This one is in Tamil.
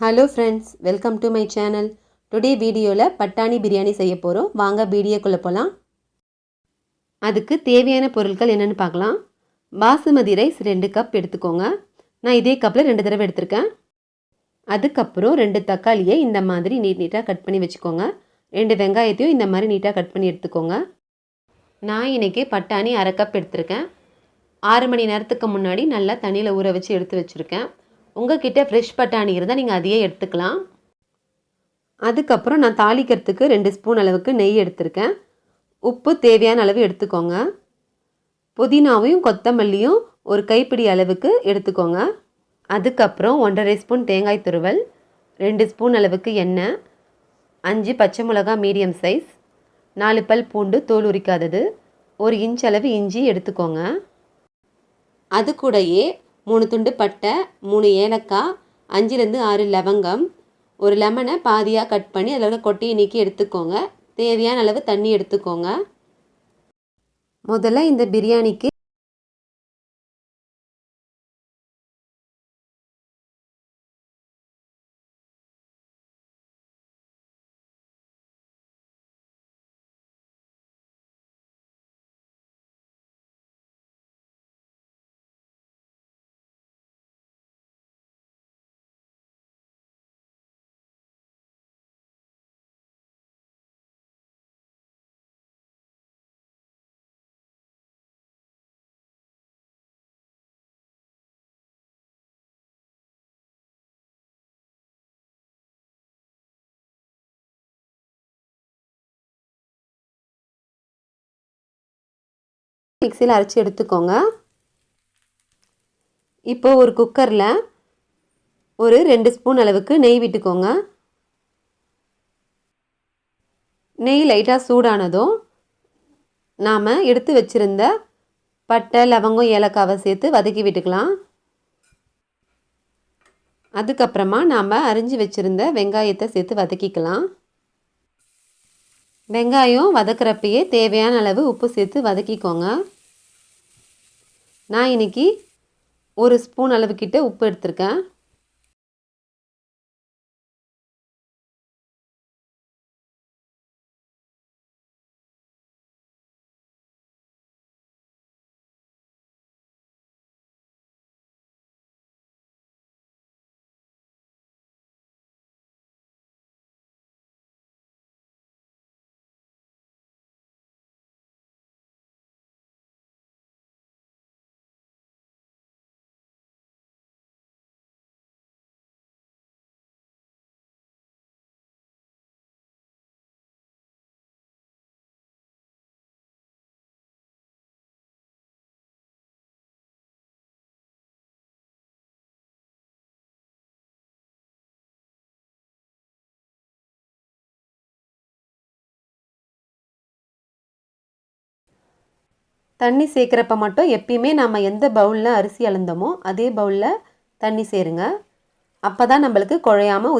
Hello friends welcome to my channel today வீடியோவில் பட்டாணி பிரியாணி செய்ய போகிறோம் வாங்க வீடியோக்குள்ளே போகலாம் அதுக்கு தேவையான பொருட்கள் என்னென்னு பார்க்கலாம். பாசுமதி ரைஸ் ரெண்டு கப் எடுத்துக்கோங்க. நான் இதே கப்பில் ரெண்டு தடவை எடுத்திருக்கேன். அதுக்கப்புறம் ரெண்டு தக்காளியை இந்த மாதிரி நீட் நீட்டாக கட் பண்ணி வச்சுக்கோங்க. ரெண்டு வெங்காயத்தையும் இந்த மாதிரி நீட்டாக கட் பண்ணி எடுத்துக்கோங்க. நான் இன்றைக்கி பட்டாணி அரை கப் எடுத்திருக்கேன். ஆறு மணி நேரத்துக்கு முன்னாடி நல்லா தண்ணியில் ஊற வச்சு எடுத்து வச்சுருக்கேன். உங்ககிட்ட ஃப்ரெஷ் பட்டாணி இருந்தால் நீங்கள் அதையே எடுத்துக்கலாம். அதுக்கப்புறம் நான் தாளிக்கிறதுக்கு ரெண்டு ஸ்பூன் அளவுக்கு நெய் எடுத்திருக்கேன். உப்பு தேவையான அளவு எடுத்துக்கோங்க. புதினாவையும் கொத்தமல்லியும் ஒரு கைப்பிடி அளவுக்கு எடுத்துக்கோங்க. அதுக்கப்புறம் ஒன்றரை ஸ்பூன் தேங்காய் துருவல் ரெண்டு ஸ்பூன் அளவுக்கு எண்ணெய் அஞ்சு பச்சை மிளகா மீடியம் சைஸ் நாலு பல் பூண்டு தோல் உரிக்காதது ஒரு இன்ச் அளவு இஞ்சி எடுத்துக்கோங்க. அது கூடயே மூணு துண்டு பட்டை மூணு ஏலக்காய் அஞ்சுலேருந்து ஆறு லவங்கம். ஒரு லெமனை பாதியாக கட் பண்ணி அதில் உள்ள கொட்டையை நீக்கி எடுத்துக்கோங்க. தேவையான அளவு தண்ணி எடுத்துக்கோங்க. முதல்ல இந்த பிரியாணிக்கு மிக்சியில் அரைச்சி எடுத்துக்கோங்க. இப்போ ஒரு குக்கரில் ஒரு ரெண்டு ஸ்பூன் அளவுக்கு நெய் விட்டுக்கோங்க. நெய் லைட்டாக சூடானதும் நாம் எடுத்து வச்சுருந்த பட்டை லவங்கம் ஏலக்காவை சேர்த்து வதக்கி விட்டுக்கலாம். அதுக்கப்புறமா நாம் அரிஞ்சு வச்சுருந்த வெங்காயத்தை சேர்த்து வதக்கிக்கலாம். வெங்காயம் வதக்கிறப்பயே தேவையான அளவு உப்பு சேர்த்து வதக்கிக்கோங்க. நான் இன்றைக்கி ஒரு ஸ்பூன் அளவுக்கிட்ட உப்பு எடுத்திருக்கேன். தண்ணி சேர்க்குறப்ப மட்டும் எப்பயுமே நம்ம எந்த பவுலில் அரிசி அளந்தோமோ அதே பவுலில் தண்ணி சேருங்க. அப்போ தான் நம்மளுக்கு குழையாமல்